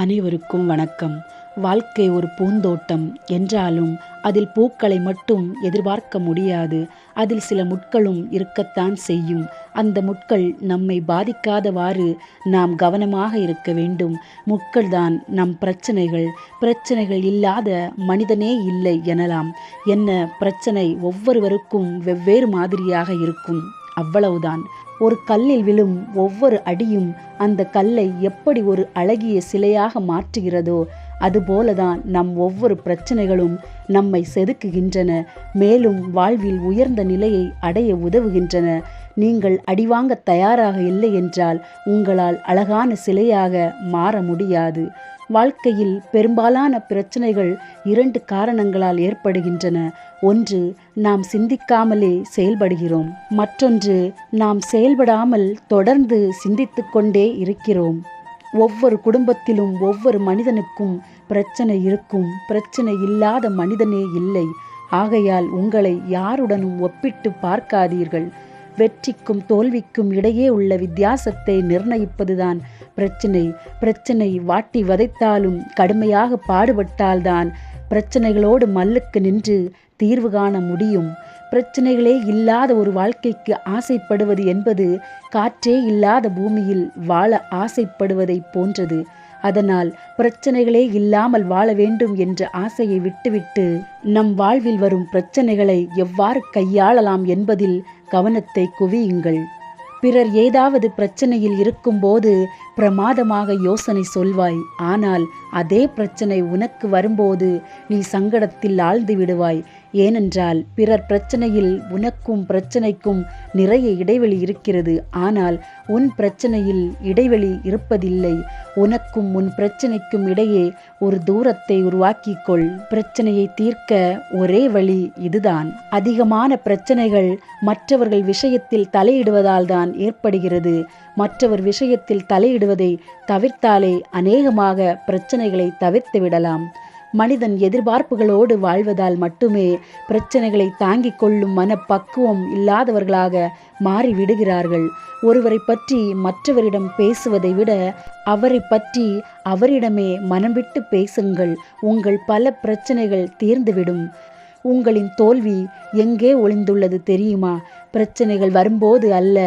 அனைவருக்கும் வணக்கம். வாழ்க்கை ஒரு பூந்தோட்டம். என்றாலும் அதில் பூக்களை மட்டும் எதிர்பார்க்க முடியாது. அதில் சில முட்களும் இருக்கத்தான் செய்யும். அந்த முட்கள் நம்மை பாதிக்காதவாறு நாம் கவனமாக இருக்க வேண்டும். முட்கள்தான் நம் பிரச்சனைகள். பிரச்சனைகள் இல்லாத மனிதனே இல்லை எனலாம். என்ன பிரச்சனை ஒவ்வொருவருக்கும் வெவ்வேறு மாதிரியாக இருக்கும். அவ்வளவுதான். ஒரு கல்லில் விழும் ஒவ்வொரு அடியும் அந்த கல்லை எப்படி ஒரு அழகிய சிலையாக மாற்றுகிறதோ அதுபோலதான் நம் ஒவ்வொரு பிரச்சனைகளும் நம்மை செதுக்குகின்றன மேலும் வாழ்வில் உயர்ந்த நிலையை அடைய உதவுகின்றன. நீங்கள் அடிவாங்க தயாராக இல்லை என்றால் உங்களால் அழகான சிலையாக மாற முடியாது. வாழ்க்கையில் பெரும்பாலான பிரச்சனைகள் இரண்டு காரணங்களால் ஏற்படுகின்றன. ஒன்று நாம் சிந்திக்காமலே செயல்படுகிறோம். மற்றொன்று நாம் செயல்படாமல் தொடர்ந்து சிந்தித்து கொண்டே இருக்கிறோம். ஒவ்வொரு குடும்பத்திலும் ஒவ்வொரு மனிதனுக்கும் பிரச்சனை இருக்கும். பிரச்சனை இல்லாத மனிதனே இல்லை. ஆகையால் உங்களை யாருடனும் ஒப்பிட்டு பார்க்காதீர்கள். வெற்றிக்கும் தோல்விக்கும் இடையே உள்ள வித்தியாசத்தை நிர்ணயிப்பதுதான் பிரச்சனை பிரச்சனை வாட்டி வதைத்தாலும் கடுமையாக பாடுபட்டால்தான் பிரச்சனைகளோடு மல்லுக்கு நின்று தீர்வு காண முடியும். பிரச்சனைகளே இல்லாத ஒரு வாழ்க்கைக்கு ஆசைப்படுவது என்பது காற்றே இல்லாத பூமியில் வாழ ஆசைப்படுவதை போன்றது. அதனால் பிரச்சனைகளே இல்லாமல் வாழ வேண்டும் என்ற ஆசையை விட்டுவிட்டு நம் வாழ்வில் வரும் பிரச்சனைகளை எவ்வாறு கையாளலாம் என்பதில் கவனத்தை குவியுங்கள். பிறர் ஏதாவது பிரச்சனையில் இருக்கும்போது பிரமாதமாக யோசனை சொல்வாய். ஆனால் அதே பிரச்சனை உனக்கு வரும்போது நீ சங்கடத்தில் ஆழ்ந்து விடுவாய். ஏனென்றால் பிறர் பிரச்சனையில் உனக்கும் பிரச்சனைக்கும் நிறைய இடைவெளி இருக்கிறது. ஆனால் உன் பிரச்சனையில் இடைவெளி இருப்பதில்லை. உனக்கும் உன் பிரச்சனைக்கும் இடையே ஒரு தூரத்தை உருவாக்கிக்கொள். பிரச்சனையை தீர்க்க ஒரே வழி இதுதான். அதிகமான பிரச்சனைகள் மற்றவர்கள் விஷயத்தில் தலையிடுவதால் தான் ஏற்படுகிறது. மற்றவர் விஷயத்தில் தலையிடுவதை தவிர்த்தாலே அநேகமாக பிரச்சனைகளை தவிர்த்து விடலாம். மனிதன் எதிர்பார்ப்புகளோடு வாழ்வதால் மட்டுமே பிரச்சனைகளை தாங்கிக் கொள்ளும் மனப்பக்குவம் இல்லாதவர்களாக மாறிவிடுகிறார்கள். ஒருவரை பற்றி மற்றவரிடம் பேசுவதை விட அவரை பற்றி அவரிடமே மனம் விட்டு பேசுங்கள். உங்கள் பல பிரச்சனைகள் தீர்ந்துவிடும். உங்களின் தோல்வி எங்கே ஒளிந்துள்ளது தெரியுமா? பிரச்சனைகள் வரும்போது அல்ல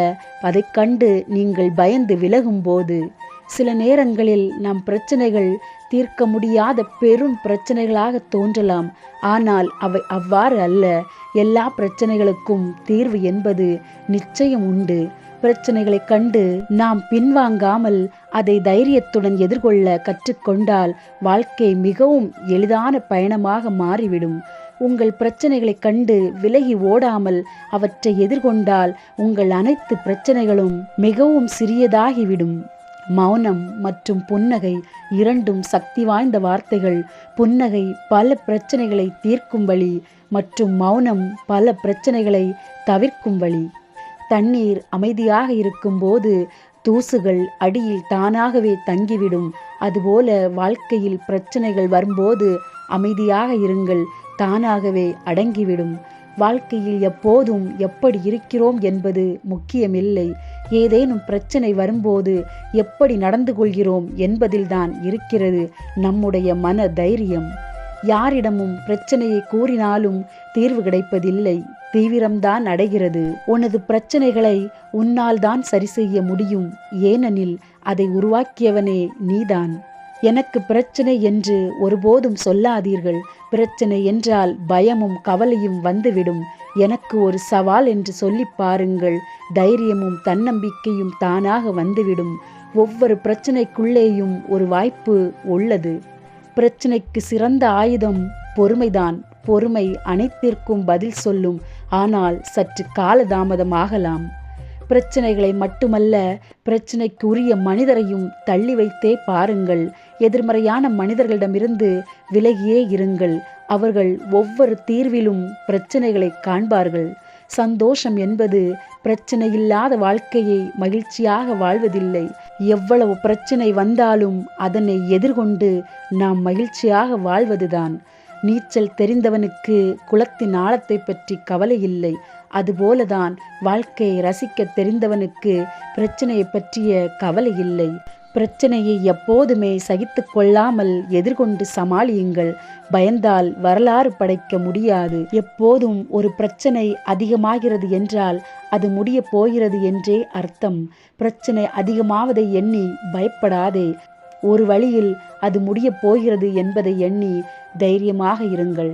அதை கண்டு நீங்கள் பயந்து விலகும்போது. சில நேரங்களில் நம் பிரச்சனைகள் தீர்க்க முடியாத பெரும் பிரச்சனைகளாக தோன்றலாம். ஆனால் அவை அவ்வாறு அல்ல. எல்லா பிரச்சனைகளுக்கும் தீர்வு என்பது நிச்சயம் உண்டு. பிரச்சனைகளை கண்டு நாம் பின்வாங்காமல் அதை தைரியத்துடன் எதிர்கொள்ள கற்றுக்கொண்டால் வாழ்க்கை மிகவும் எளிதான பயணமாக மாறிவிடும். உங்கள் பிரச்சனைகளை கண்டு விலகி ஓடாமல் அவற்றை எதிர்கொண்டால் உங்கள் அனைத்து பிரச்சனைகளும் மிகவும் சிறியதாகிவிடும். மௌனம் மற்றும் புன்னகை இரண்டும் சக்தி வாய்ந்த வார்த்தைகள். புன்னகை பல பிரச்சனைகளை தீர்க்கும் வழி மற்றும் மௌனம் பல பிரச்சனைகளை தவிர்க்கும் வழி. தண்ணீர் அமைதியாக இருக்கும்போது தூசுகள் அடியில் தானாகவே தங்கிவிடும். அதுபோல வாழ்க்கையில் பிரச்சனைகள் வரும்போது அமைதியாக இருங்கள். தானாகவே அடங்கிவிடும். வாழ்க்கையில் எப்போதும் எப்படி இருக்கிறோம் என்பது முக்கியமில்லை. ஏதேனும் பிரச்சனை வரும்போது எப்படி நடந்து கொள்கிறோம் என்பதில்தான் இருக்கிறது நம்முடைய மன தைரியம் யாரிடமும் பிரச்சனையை கூறினாலும் தீர்வு கிடைப்பதில்லை. தீவிரம்தான் அடைகிறது. உனது பிரச்சனைகளை உன்னால் தான் சரி செய்ய முடியும். ஏனெனில் அதை உருவாக்கியவனே நீதான். எனக்கு பிரச்சனை என்று ஒருபோதும் சொல்லாதீர்கள். பிரச்சனை என்றால் பயமும் கவலையும் வந்துவிடும். எனக்கு ஒரு சவால் என்று சொல்லி பாருங்கள். தைரியமும் தன்னம்பிக்கையும் தானாக வந்துவிடும். ஒவ்வொரு பிரச்சனைக்குள்ளேயும் ஒரு வாய்ப்பு உள்ளது. பிரச்சனைக்கு சிறந்த ஆயுதம் பொறுமைதான். பொறுமை அனைத்திற்கும் பதில் சொல்லும். ஆனால் சற்று காலதாமதமாகலாம் பிரச்சனைகளை மட்டுமல்ல பிரச்சனைக்கு உரிய மனிதரையும் தள்ளி வைத்தே பாருங்கள். எதிர்மறையான மனிதர்களிடமிருந்து விலகியே இருங்கள். அவர்கள் ஒவ்வொரு தீர்விலும் பிரச்சனைகளை காண்பார்கள். சந்தோஷம் என்பது பிரச்சனை இல்லாத வாழ்க்கையை மகிழ்ச்சியாக வாழ்வதில்லை. எவ்வளவு பிரச்சனை வந்தாலும் அதனை எதிர்கொண்டு நாம் மகிழ்ச்சியாக வாழ்வதுதான். நீச்சல் தெரிந்தவனுக்கு குளத்தின் ஆழத்தை பற்றி கவலை இல்லை. அதுபோலதான் வாழ்க்கையை ரசிக்க தெரிந்தவனுக்கு பிரச்சனையை பற்றிய கவலை இல்லை. பிரச்சனையை எப்போதுமே சகித்து கொள்ளாமல் எதிர்கொண்டு சமாளியுங்கள். பயந்தால் வரலாறு படைக்க முடியாது. எப்போதும் ஒரு பிரச்சனை அதிகமாகிறது என்றால் அது முடிய போகிறது என்றே அர்த்தம். பிரச்சனை அதிகமாவதை எண்ணி பயப்படாதே. ஒரு வழியில் அது முடிய போகிறது என்பதை எண்ணி தைரியமாக இருங்கள்.